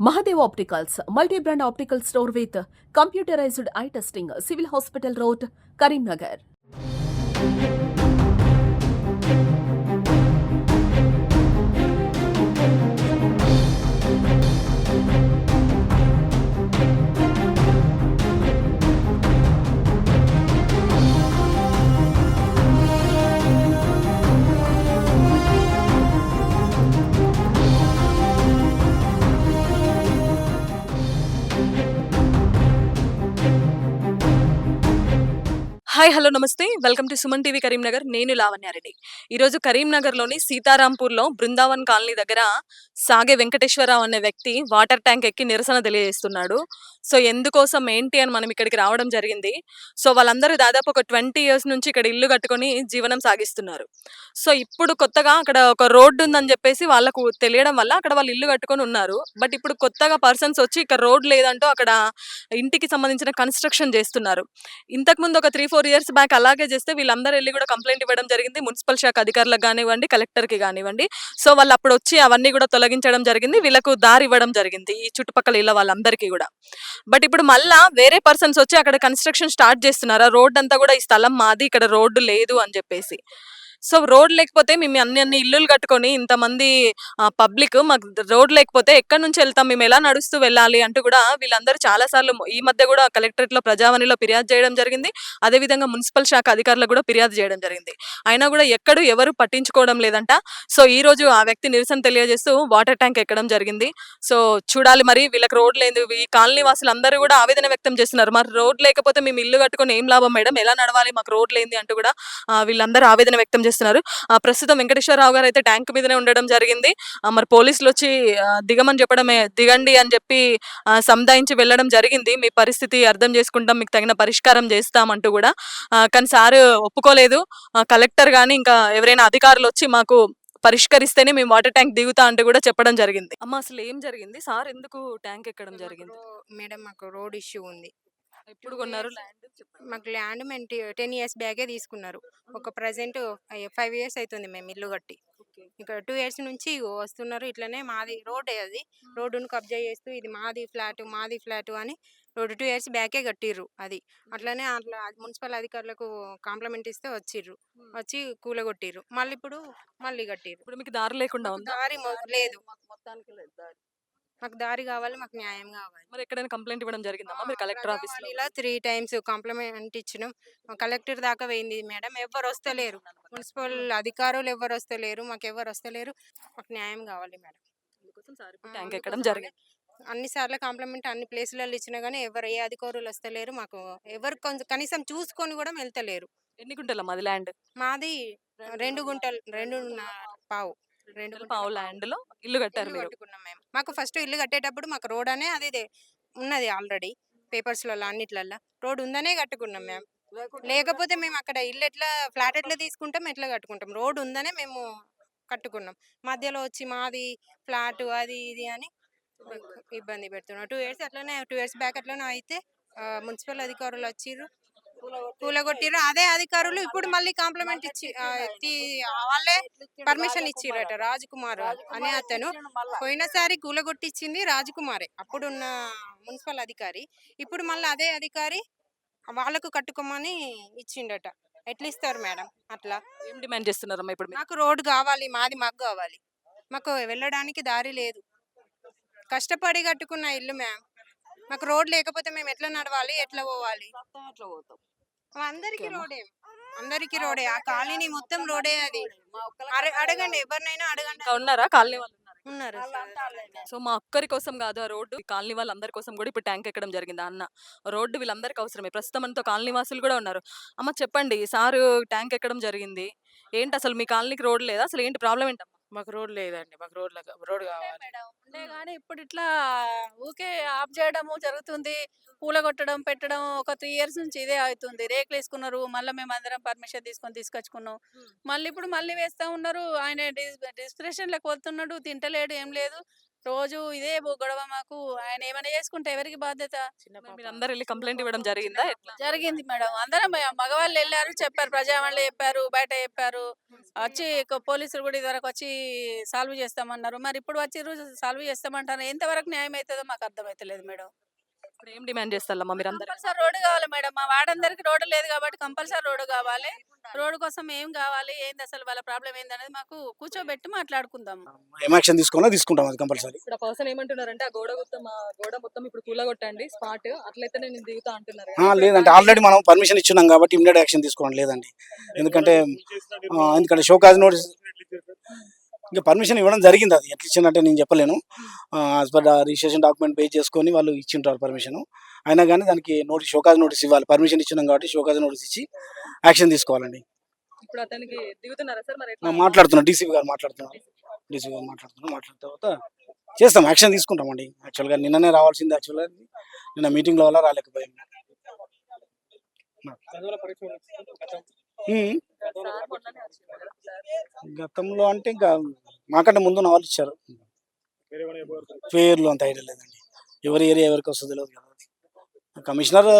Mahadev opticals multi brand optical store with computerised eye testing civil hospital road Karimnagar hi hello నమస్తే. Welcome to Suman TV Karimnagar. నేను లావణ్యారెడ్డి ఈరోజు కరీంనగర్లోని సీతారాంపూర్లో Brindavan colony దగ్గర సాగే వెంకటేశ్వరరావు అనే వ్యక్తి వాటర్ ట్యాంక్ ఎక్కి నిరసన తెలియజేస్తున్నాడు. సో ఎందుకోసం ఏంటి అని మనం ఇక్కడికి రావడం జరిగింది. సో వాళ్ళందరూ దాదాపు ఒక ట్వంటీ ఇయర్స్ నుంచి ఇక్కడ ఇల్లు కట్టుకొని జీవనం సాగిస్తున్నారు. సో ఇప్పుడు కొత్తగా అక్కడ ఒక రోడ్డు ఉందని చెప్పేసి వాళ్ళకు తెలియడం వల్ల అక్కడ వాళ్ళు ఇల్లు కట్టుకొని ఉన్నారు. బట్ ఇప్పుడు కొత్తగా పర్సన్స్ వచ్చి ఇక్కడ రోడ్ లేదంటూ అక్కడ ఇంటికి సంబంధించిన కన్స్ట్రక్షన్ చేస్తున్నారు. ఇంతకుముందు ఒక త్రీ ఫోర్ ఇయర్స్ బ్యాక్ అలాగే చేస్తే వీళ్ళందరూ వెళ్ళి కూడా కంప్లైంట్ ఇవ్వడం జరిగింది. మున్సిపల్ శాఖ అధికారులకు కానివ్వండి కలెక్టర్కి కానివ్వండి. సో వాళ్ళు అప్పుడు వచ్చి అవన్నీ కూడా తొలగించడం జరిగింది. వీళ్ళకు దారి ఇవ్వడం జరిగింది ఈ చుట్టుపక్కల ఇళ్ళ వాళ్ళందరికీ కూడా. బట్ ఇప్పుడు మళ్ళా వేరే పర్సన్స్ వచ్చి అక్కడ కన్స్ట్రక్షన్ స్టార్ట్ చేస్తున్నారా? రోడ్ అంతా కూడా ఈ స్థలం మాది ఇక్కడ రోడ్డు లేదు అని చెప్పేసి. సో రోడ్ లేకపోతే మేము అన్ని అన్ని ఇల్లులు కట్టుకొని ఇంతమంది పబ్లిక్ మాకు రోడ్ లేకపోతే ఎక్కడి నుంచి వెళ్తాం మేము ఎలా నడుస్తూ వెళ్ళాలి అంటూ కూడా వీళ్ళందరూ చాలా సార్లు ఈ మధ్య కూడా కలెక్టరేట్లో ప్రజావాణిలో ఫిర్యాదు చేయడం జరిగింది. అదేవిధంగా మున్సిపల్ శాఖ అధికారులకు కూడా ఫిర్యాదు చేయడం జరిగింది. అయినా కూడా ఎక్కడు ఎవరు పట్టించుకోవడం లేదంట. సో ఈ రోజు ఆ వ్యక్తి నిరసన తెలియజేస్తూ వాటర్ ట్యాంక్ ఎక్కడం జరిగింది. సో చూడాలి మరి వీళ్ళకి రోడ్ లేదు. ఈ కాలనీ వాసులు అందరూ కూడా ఆవేదన వ్యక్తం చేస్తున్నారు. మరి రోడ్ లేకపోతే మేము ఇల్లు కట్టుకొని ఏం లాభం మేడం? ఎలా నడవాలి? మాకు రోడ్ లేని అంటూ కూడా వీళ్ళందరూ ఆవేదన వ్యక్తం చేస్తున్నారు. ప్రస్తుతం వెంకటేశ్వరరావు గారు అయితే ట్యాంక్ మీదనే ఉండడం జరిగింది. మరి పోలీసులు వచ్చి దిగమని చెప్పడమే దిగండి అని చెప్పి ఆ, సముదాయించి వెళ్ళడం జరిగింది. మీ పరిస్థితి అర్థం చేసుకుంటాం మీకు తగిన పరిష్కారం చేస్తామంటూ కూడా. కానీ సార్ ఒప్పుకోలేదు. కలెక్టర్ కానీ ఇంకా ఎవరైనా అధికారులు వచ్చి మాకు పరిష్కరిస్తేనే మేము వాటర్ ట్యాంక్ దిగుతా అంటూ కూడా చెప్పడం జరిగింది. అమ్మ అసలు ఏం జరిగింది? సార్ ఎందుకు ట్యాంక్ ఎక్కడం జరిగింది? మేడం మాకు రోడ్ ఇష్యూ ఉంది. ఎప్పుడు కొన్నారు ల్యాండ్? మాకు ల్యాండ్ మేము టెన్ ఇయర్స్ బ్యాగే తీసుకున్నారు. ఒక ప్రజెంట్ ఫైవ్ ఇయర్స్ అవుతుంది మేము ఇల్లు కట్టి. ఇక్కడ టూ ఇయర్స్ నుంచి వస్తున్నారు ఇట్లనే మాది రోడ్ అది. రోడ్డును కబ్జా చేస్తూ ఇది మాది ఫ్లాట్ మాది ఫ్లాట్ అని రోడ్డు టూ ఇయర్స్ బ్యాకే కట్టిర్రు అది. అట్లనే అట్లా మున్సిపల్ అధికారులకు కాంప్లిమెంట్ ఇస్తే వచ్చిర్రు. వచ్చి కూలగొట్టిర్రు. మళ్ళీ ఇప్పుడు మళ్ళీ కట్టిర్రు. ఇప్పుడు మీకు దారి లేకుండా దారి లేదు. మొత్తానికి లేదు దారి. మాకు దారి కావాలి మాకు న్యాయం కావాలి. మరి ఎక్కడైనా కంప్లైంట్ ఇవ్వడం జరిగిందమ్మా మీరు కలెక్టర్ ఆఫీస్ ఇలా త్రీ టైమ్స్ కాంప్లిమెంట్ ఇచ్చినాం. కలెక్టర్ దాకా పోయింది మేడం. ఎవరు వస్తలేరు. మున్సిపల్ అధికారులు ఎవరు వస్తలేరు. మాకు ఎవరు వస్తలేరు. మాకు న్యాయం కావాలి మేడం. ట్యాంక్ ఎక్కడం జరిగింది. అన్ని సార్లు కాంప్లిమెంట్ అన్ని ప్లేసులలో ఇచ్చినా కానీ ఎవరు ఏ అధికారులు వస్తలేరు. మాకు ఎవరు కొంచెం కనీసం చూసుకొని కూడా వెళ్తలేరు. ఎన్ని గుంటలమ్మా అది ల్యాండ్? మాది రెండు గుంటలు. రెండు పావు. రెండు పావు ల్యాండ్లో ఇల్లు కట్టారు ఇల్లు మీరు? కట్టుకున్నాం మేము. మాకు ఫస్ట్ ఇల్లు కట్టేటప్పుడు మాకు రోడ్ అనే అది ఉన్నది ఆల్రెడీ పేపర్స్లలో అన్నిట్లల్లో రోడ్ ఉందనే కట్టుకున్నాం మేము. లేకపోతే మేము అక్కడ ఇల్లు ఎట్లా ఫ్లాట్ ఎట్లా తీసుకుంటాం ఎట్లా కట్టుకుంటాం? రోడ్ ఉందనే మేము కట్టుకున్నాం. మధ్యలో వచ్చి మాది ఫ్లాట్ అది ఇది అని ఇబ్బంది పెడుతున్నాం. టూ ఇయర్స్ అట్లనే టూ ఇయర్స్ బ్యాక్ అట్లనే అయితే మున్సిపల్ అధికారులు వచ్చిర్రు. కూలగొట్టిర్రు అదే అధికారులు ఇప్పుడు మళ్ళీ కాంప్లిమెంట్ ఇచ్చి వాళ్ళే పర్మిషన్ ఇచ్చిరట రాజ్ కుమార్ అనే అతను పోయినసారి కూలగొట్టించింది రాజ్ కుమారే అప్పుడున్న మున్సిపల్ అధికారి. ఇప్పుడు మళ్ళీ అదే అధికారి వాళ్ళకు కట్టుకోమని ఇచ్చిండట. ఎట్లా ఇస్తారు మేడం అట్లా? ఏం డిమాండ్ చేస్తున్నారమ్మా ఇప్పుడు? మాకు రోడ్ కావాలి మాది మాకు కావాలి. మాకు వెళ్ళడానికి దారి లేదు. కష్టపడి కట్టుకున్న ఇల్లు మ్యామ్. మాకు రోడ్ లేకపోతే మేము ఎట్లా నడవాలి? ఎట్లా పోవాలి? అందరికి రోడే. అందరికి రోడే. ఆ కాలనీ మొత్తం రోడే అది. అడగండి ఎవరినైనా అడగండి. ఉన్నారా? కాలనీ వాళ్ళు ఉన్నారా? ఉన్నారు సో మా ఒక్కరి కోసం కాదు ఆ రోడ్డు. కాలనీ వాళ్ళందరి కోసం కూడా ఇప్పుడు ట్యాంక్ ఎక్కడం జరిగింది. అన్న రోడ్డు వీళ్ళందరికీ అవసరమే. ప్రస్తుతం మనతో కాలనీ వాసులు కూడా ఉన్నారు. అమ్మ చెప్పండి సారు ట్యాంక్ ఎక్కడం జరిగింది. ఏంటి అసలు మీ కాలనీకి రోడ్ లేదా? అసలు ఏంటి ప్రాబ్లం ఏంటమ్మా? మాకు రోడ్ లేదండి. మాకు రోడ్ రోడ్ కావాలి. ఉండే కానీ ఇప్పుడు ఇట్లా ఊకే ఆఫ్ చేయడము జరుగుతుంది. కూలగొట్టడం పెట్టడం ఒక త్రీ ఇయర్స్ నుంచి ఇదే అవుతుంది. రేకులు వేసుకున్నారు. మళ్ళీ మేము అందరం పర్మిషన్ తీసుకొని తీసుకొచ్చుకున్నాం. మళ్ళీ ఇప్పుడు మళ్ళీ వేస్తా ఉన్నారు. ఆయన డిస్ప్రెషన్ లెక్క వస్తున్నాడు. తింటలేడు ఏం లేదు. రోజు ఇదే గొడవ మాకు. ఆయన ఏమైనా చేసుకుంటే ఎవరికి బాధ్యత? చిన్న మరి పాప. మీరు అందరు వెళ్ళి కంప్లైంట్ ఇవ్వడం జరిగిందా జరిగింది మేడం. అందరం మగవాళ్ళు వెళ్ళారు చెప్పారు ప్రజావాళ్ళు చెప్పారు బయట చెప్పారు. వచ్చి పోలీసులు కూడా ఇదివరకు వచ్చి సాల్వ్ చేస్తామన్నారు. మరి ఇప్పుడు వచ్చి సాల్వ్ చేస్తామంటారు. ఎంతవరకు న్యాయం అవుతుందో మాకు అర్థమైతలేదు మేడం. ఇప్పుడు ఏం డిమాండ్ చేస్తారమ్మా మీరు అందరు కంపల్సరీ రోడ్డు కావాలి మేడం. మా వాడందరికి రోడ్డు లేదు కాబట్టి కంపల్సరీ రోడ్డు కావాలి. రోడ్డు కోసం ఏం కావాలి ఏంది అసలు వాళ్ళ ప్రాబ్లం ఏంది అనేది మాకు కూర్చోబెట్టి మాట్లాడుకుందాం. ఏం యాక్షన్ తీసుకున్నా తీసుకుంటాం అది కంపల్సరీ. ఇప్పుడు ఆ పర్సన్ ఏమంటున్నారంటే ఆ గోడ మొత్తం ఆ గోడ మొత్తం ఇప్పుడు కూలగొట్టండి స్పాట్ అట్లయితే నేను దిగుతా అంటున్నారు. లేదంటే ఆల్రెడీ మనం పర్మిషన్ ఇచ్చున్నాం కాబట్టి ఇమ్మీడియట్ యాక్షన్ తీసుకోవడం లేదండి. ఎందుకంటే ఆ, ఎందుకంటే షోకాజ్ నోటీస్ ఇంకా పర్మిషన్ ఇవ్వడం జరిగింది అది. ఎట్లా ఇచ్చిందంటే నేను చెప్పలేను. As per registration document pay చేసుకొని వాళ్ళు ఇచ్చింటారు పర్మిషన్ అయినా కానీ దానికి నోటీస్ షోకాజ్ నోటీస్ ఇవ్వాలి. పర్మిషన్ ఇచ్చినాం కాబట్టి షోకాజ్ నోటీస్ ఇచ్చి యాక్షన్ తీసుకోవాలండి. ఇప్పుడు అతనికి దిగుతున్నారా సార్? మరి ఆ, ఎట్లా? మాట్లాడుతున్నాం. డీసీపీ గారు మాట్లాడుతున్నారు. డీసీపీ గారు మాట్లాడుతున్నాం మాట్లాడిన తర్వాత చేస్తాం. యాక్షన్ తీసుకుంటామండి. యాక్చువల్గా నిన్ననే రావాల్సింది యాక్చువల్గా నిన్న మీటింగ్లో వల్ల రాలేకపోయాం. గతంలో అంటే ఇంకా మాకంటే ముందు వాళ్ళు ఇచ్చారు. పేర్లు అంత ఐడియా లేదండి. ఎవరి ఏరియా ఎవరికి వస్తుందో తెలియదు కదా. కమిషనర్